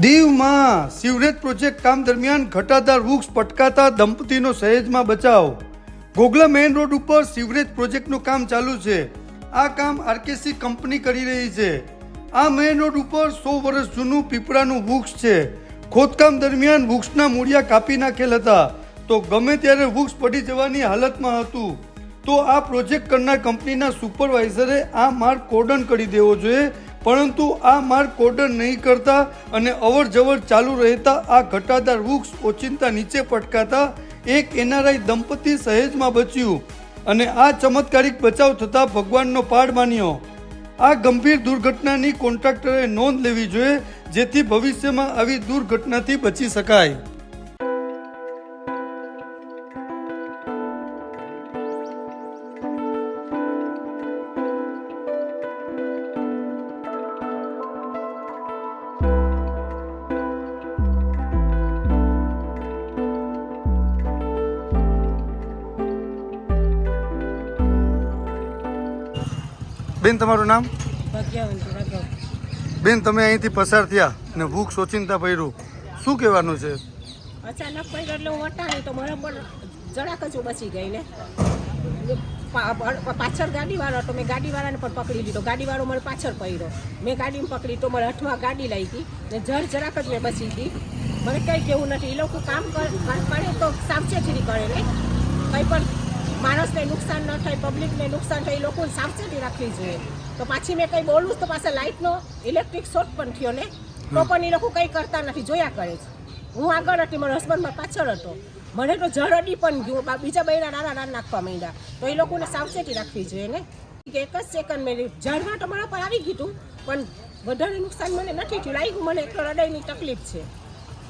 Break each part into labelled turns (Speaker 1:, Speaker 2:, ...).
Speaker 1: સુરતમાં sewerage project કામ દરમિયાન ઘટાદાર વૃક્ષ પટકાતા દંપતીનો સહેજમાં બચાવ. ગોગલા મેઇન રોડ ઉપર સિવરેજ પ્રોજેક્ટનું કામ ચાલુ છે. આ કામ આરકેસી કંપની કરી રહી છે. આ મેઇન રોડ ઉપર સો વર્ષ જૂનું પીપળાનું વૃક્ષ છે. ખોદકામ દરમિયાન વૃક્ષના મૂળિયા કાપી નાખેલ હતા. તો ગમે ત્યારે વૃક્ષ પડી જવાની હાલતમાં હતું, તો આ પ્રોજેક્ટ કરનાર કંપનીના સુપરવાઇઝરે આ માર્ગ કોર્ડન કરી દેવો જોઈએ પરંતુ આ માર્ગ કોર્ડન નહીં કરતા અને અવર જવર ચાલુ રહેતા આ ઘટાદાર વૃક્ષ ઓચિંતા નીચે પટકાતા એક એનઆરઆઈ દંપતી સહેજમાં બચ્યું અને આ ચમત્કારિક બચાવ થતાં ભગવાનનો પાડ માન્યો. આ ગંભીર દુર્ઘટનાની કોન્ટ્રાક્ટરે નોંધ લેવી જોઈએ જેથી ભવિષ્યમાં આવી દુર્ઘટનાથી બચી શકાય. બેન તમારું નામ? બેન તમે અહીંથી પસાર થયા ને ભૂખ સોચિંતા પડ્યું શું કહેવાનું છે?
Speaker 2: અચાનક પડ્યો એટલે હું વટાણી તો મને પણ જરાક જ બચી ગઈ ને. પાછળ ગાડીવાળો હતો. મેં ગાડીવાળાને પણ પકડી લીધો. ગાડીવાળો મને પાછળ પડ્યો. મેં ગાડીમાં પકડી તો મારે અઠવા ગાડી લઈ હતી ને જર જરાક જ મેં બચી હતી મને કંઈ કેવું નથી. એ લોકો કામ કર- કામ કરે તો સાવચેતી કરે ને. કંઈ પણ માણસને નુકસાન ન થાય, પબ્લિકને નુકસાન થાય, એ લોકોને સાવચેતી રાખવી જોઈએ. તો પાછી મેં કંઈ બોલું તો પાછા લાઇટનો ઇલેક્ટ્રિક શોટ પણ થયો ને, તો પણ એ લોકો કંઈ કરતા નથી, જોયા કરે છે. હું આગળ હતી, મારો હસબન્ડ મારા પાછળ હતો. મને તો જરડી પણ ગયું બીજા બૈરા નાના નાના નાખવા માંડ્યા. તો એ લોકોને સાવચેતી રાખવી જોઈએ ને. કે એક જ સેકન્ડ મેં ઝાડવા તો મારા પર આવી ગયું પણ વધારે નુકસાન મને નથી થયું. લાગ્યું મને એટલો હૃદયની તકલીફ છે.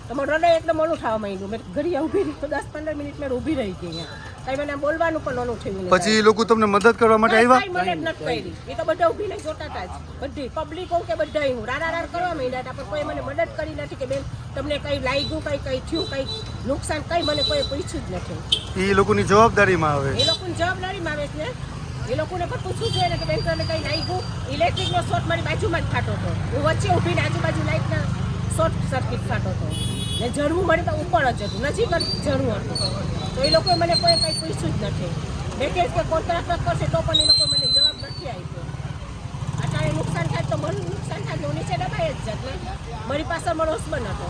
Speaker 2: તો મારું હૃદય એટલે મોડું થવા માંડ્યું. મેં ઘડી ઊભી રહી, તો દસ પંદર મિનિટ મેં ઊભી રહી ગઈ અહીંયા. કઈ મને બોલવાનું પણ નહોતું થયું
Speaker 1: પછી એ લોકો તમને મદદ કરવા માટે આવ્યા?
Speaker 2: મને મદદ કરી. એ તો બધા ઊભી લઈ જોતા હતા જ. બધી પબ્લિકો કે બધા હું. રાડા રાડ કરવા માંડ્યા હતા પણ કોઈ મને મદદ કરી નથી કે બેન તમને કઈ લાગ્યું કઈ કઈ થયું કઈ નુકસાન કઈ મને કોઈ પૂછ્યું જ નથી.
Speaker 1: એ લોકોની જવાબદારીમાં આવે.
Speaker 2: એ લોકોની જવાબદારીમાં આવે છે એ લોકોને પણ પૂછવું જોઈએ ને કે બેન તમને કઈ લાગ્યું? ઇલેક્ટ્રિકનો શોર્ટ મારી બાજુમાં જ ફાટો હતો. હું વચ્ચે ઊભીને આજુબાજુ લાઇટના શોર્ટ સર્કિટ ફાટો હતો. ને ઝરવું મળે તો ઉપર જ હતું. નજીક જ ઝરવું હતું. તો એ લોકોએ મને કોઈ કંઈ પૂછ્યું જ નથી. મેં કહે કે કોન્ટ્રાક્ટર કરશે તો પણ એ લોકો મને જવાબ નથી આપ્યો. અત્યારે નુકસાન થાય તો મને નુકસાન થાય તો નીચે દબાઈ જ જાત મારી પાસે મારો હસબન્ડ હતો.